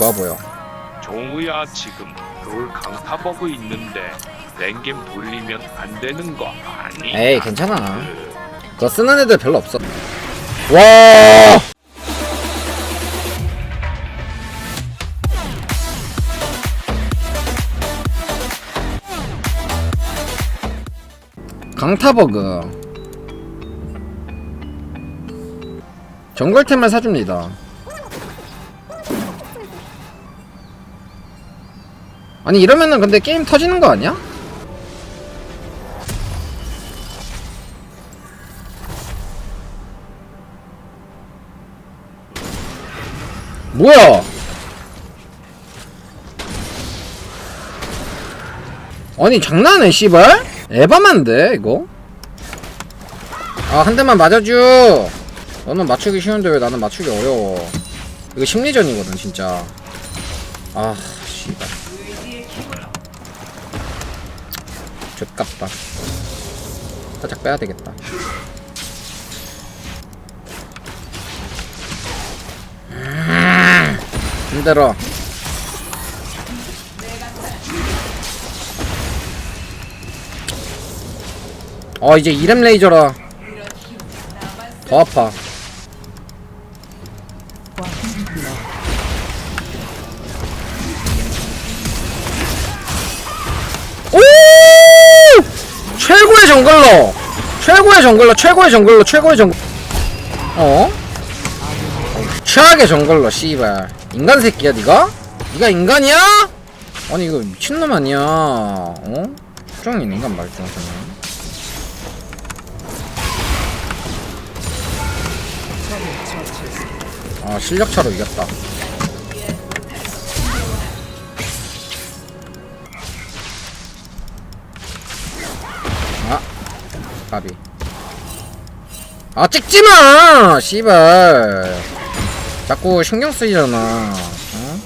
좋아 보여. 종우야 지금 롤 강타버그 있는데 랭겜 돌리면 안 되는 거 아니? 에이 괜찮아. 그거 쓰는 애들 별로 없어. 와! 강타버그. 정글템을 사줍니다 아니 이러면은 근데 게임 터지는 거 아니야? 뭐야? 아니 장난해 씨발? 에바만데 이거? 아 한 대만 맞아줘 너는 맞추기 쉬운데 왜 나는 맞추기 어려워 이거 심리전이거든 진짜 아 씨발 좆같다. 살짝 빼야 되겠다. 힘들어. 어 이제 이렘 레이저라 더 아파 최고의 정글러 최고의 정글러 최고의 정글러 최고의 정 어? 최악의 정글러 씨발 인간 새끼야 니가? 니가 인간이야? 아니 이거 미친놈 아니야 어? 수정인 인간 말중 저는 아 실력차로 이겼다 까비. 아 찍지마! 씨발. 자꾸 신경 쓰이잖아. 어?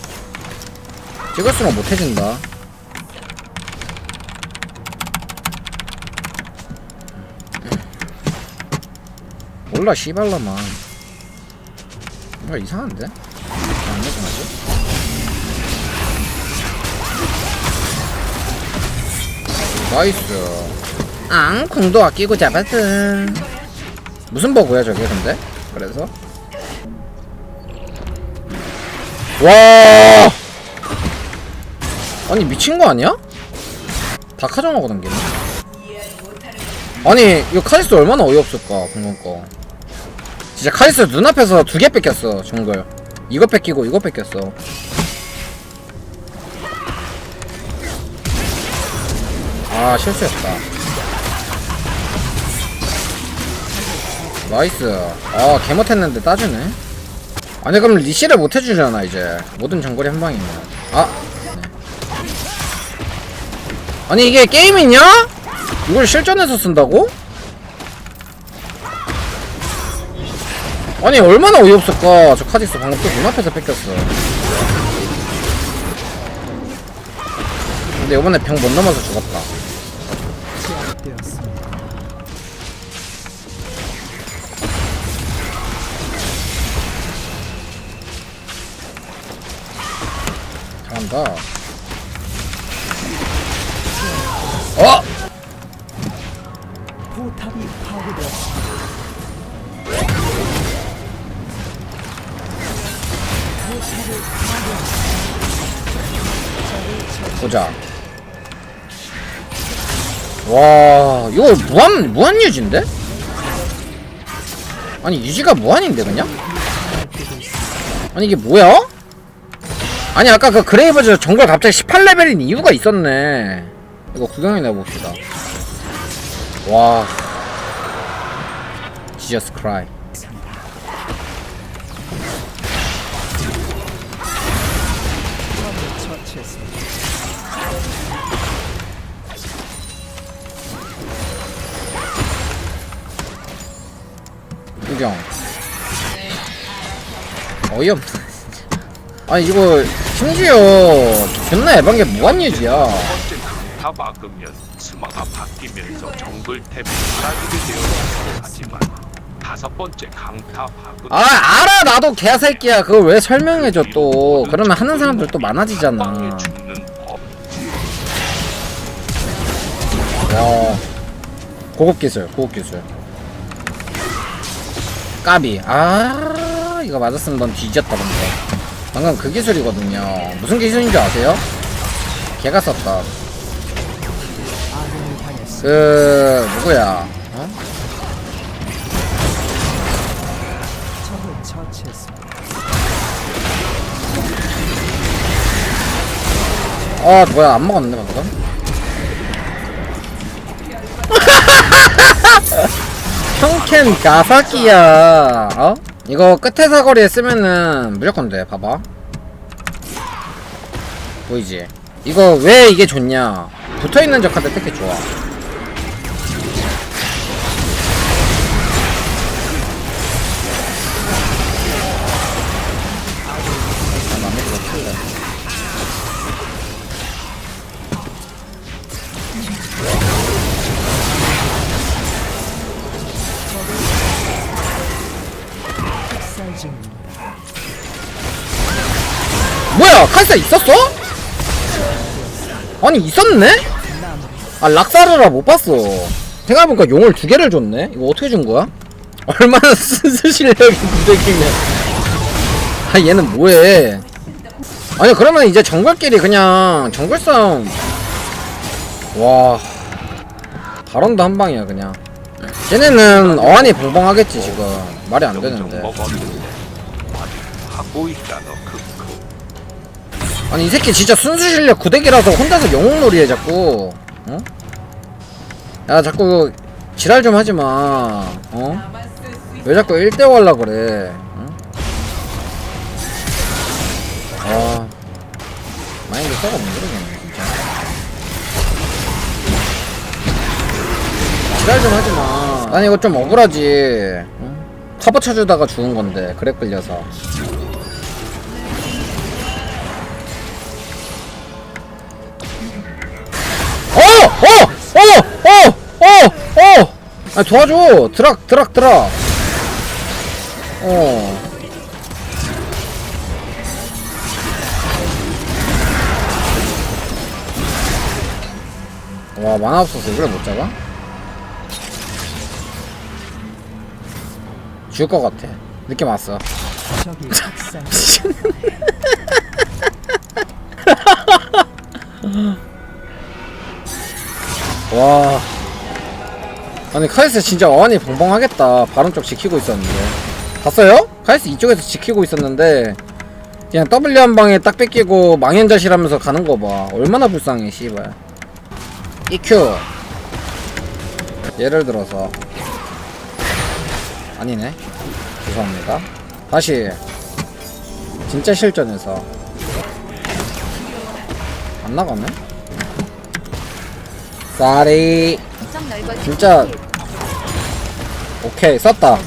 찍을수록 못해진다. 몰라 씨발라만. 뭔가 이상한데? 안 내려가지? 나이스 앙 공도 아끼고 잡았음. 무슨 버그야 저게 근데? 그래서? 와! 아니 미친 거 아니야? 다 카정하고 당기네. 아니 이거 카리스 얼마나 어이없을까 방금 거. 진짜 카리스 눈앞에서 두 개 뺏겼어 정글. 이거 뺏기고 이거 뺏겼어. 아 실수했다 나이스. 아 개못했는데 따주네. 아니 그럼 리시를 못 해주잖아 이제. 모든 정글이 한 방이면 아. 네. 아니 이게 게임이냐? 이걸 실전에서 쓴다고? 아니 얼마나 어이없을까. 저 카디스 방금 또 눈앞에서 뺏겼어. 근데 이번에 병 못 넘어서 죽었다 잘한다 어! 포탑이. 보자. 와, 이거 무한 무한 유지인데? 아니 유지가 무한인데 그냥? 아니 이게 뭐야? 아니 아까 그 그레이버즈 정글 갑자기 18레벨인 이유가 있었네. 이거 구경이나 봅시다. 와, 지저스 크라이. 구경. 어이없네. 아니 이거 심지어 존나 에반 게 강타 박은 아 알아 나도 개새끼야. 그걸 왜 설명해줘 또. 그러면 하는 사람들 또 많아지잖아. 와 고급 기술 고급 기술. 까비. 아 이거 맞았으면 넌 뒤졌다 근데 방금 그 기술이거든요 무슨 기술인 줄 아세요? 걔가 썼다. 그 누구야 어? 아 뭐야 안 먹었는데 방금 형캔 가사키야 어? 이거 끝에 사거리에 쓰면은 무조건 돼 봐봐. 보이지? 이거 왜 이게 좋냐? 붙어있는 적한테 특히 좋아 아, 뭐야? 칼사 있었어? 아니 있었네? 아 락사르라 못 봤어. 생각해보니까 용을 두 개를 줬네? 이거 어떻게 준 거야? 얼마나 쓴수 실력이 문제길래 아 얘는 뭐해? 아니 그러면 이제 정글끼리 그냥 정글 싸움. 와. 바론도 한 방이야 그냥. 쟤네는 어안이 벙벙하겠지 지금. 말이 안 되는데. 아니 이 새끼 진짜 순수 실력 구대기라서 혼자서 영웅놀이 해 자꾸 어? 야 자꾸 지랄 좀 하지마 어? 왜 자꾸 1대5 하려 그래 어? 아 마인드 썩어 모르겠네 진짜 지랄 좀 하지마 아니 이거 좀 억울하지 어? 커버 쳐주다가 죽은 건데 그래 끌려서 아 도와줘! 드락 드락 드락 어 와, 만화 없어서 이걸 못 잡아? 죽을 것 같아. 느낌 왔어. 와. 아니, 카이스 진짜 어안이 벙벙하겠다. 바른 쪽 지키고 있었는데. 봤어요? 카이스 이쪽에서 지키고 있었는데, 그냥 W 한 방에 딱 뺏기고 망연자실하면서 가는 거 봐. 얼마나 불쌍해, 씨발. EQ. 예를 들어서. 아니네. 죄송합니다. 다시. 진짜 실전에서. 안 나가네? 쌀이. 진짜 오케이 썼다.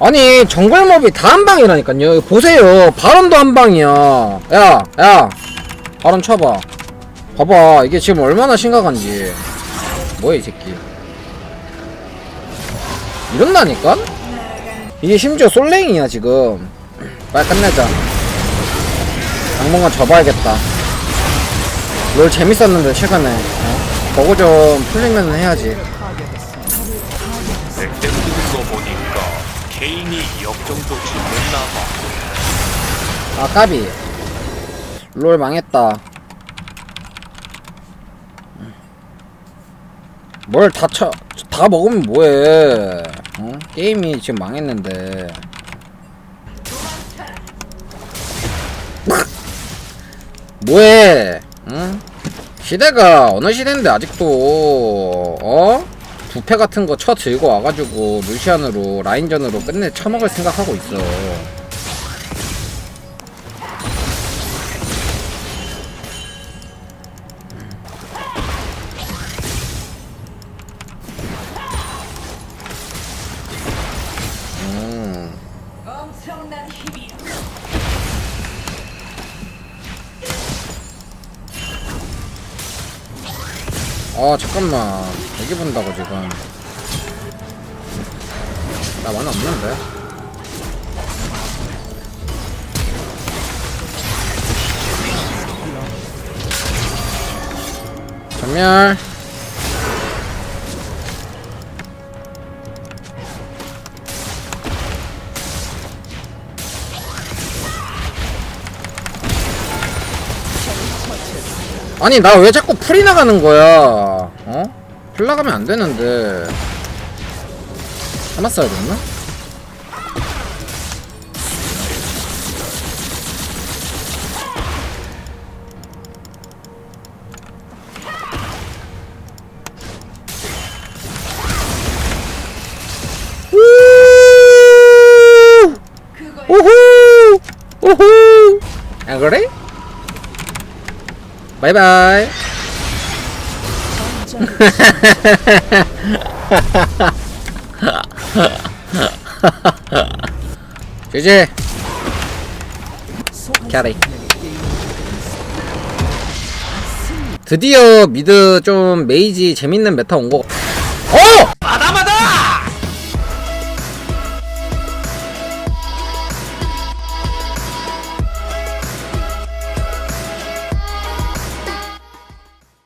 아니 정글몹이 다 한방이라니까요. 이거 보세요. 발언도 한방이야. 야 야. 발언 쳐봐. 봐봐. 이게 지금 얼마나 심각한지. 뭐야 이 새끼. 이런다니까? 이게 심지어 솔랭이야 지금. 빨리 끝내자. 당분간 접어야겠다. 롤 재밌었는데 최근에. 어? 버그 좀 풀리면 해야지 백대 뜨는 거 보니까 케인이 2억 정도 짓는나 봐. 아 까비 롤 망했다 뭘 다 쳐, 다 먹으면 뭐해 어? 게임이 지금 망했는데 뭐해 응? 시대가 어느 시대인데 아직도 어? 부패 같은 거 쳐 들고 와가지고 루시안으로 라인전으로 끝내 쳐먹을 생각하고 있어 아 잠깐만 여기 본다고 지금 나 만화 없는데. 전멸. 아니 나 왜 자꾸 풀이 나가는 거야? 어? 풀 나가면 안 되는데. 참았어야 됐나? 우후! 안 그래? 바이바이. 제제 캐리. 드디어 미드 좀 메이지 재밌는 메타 온 거.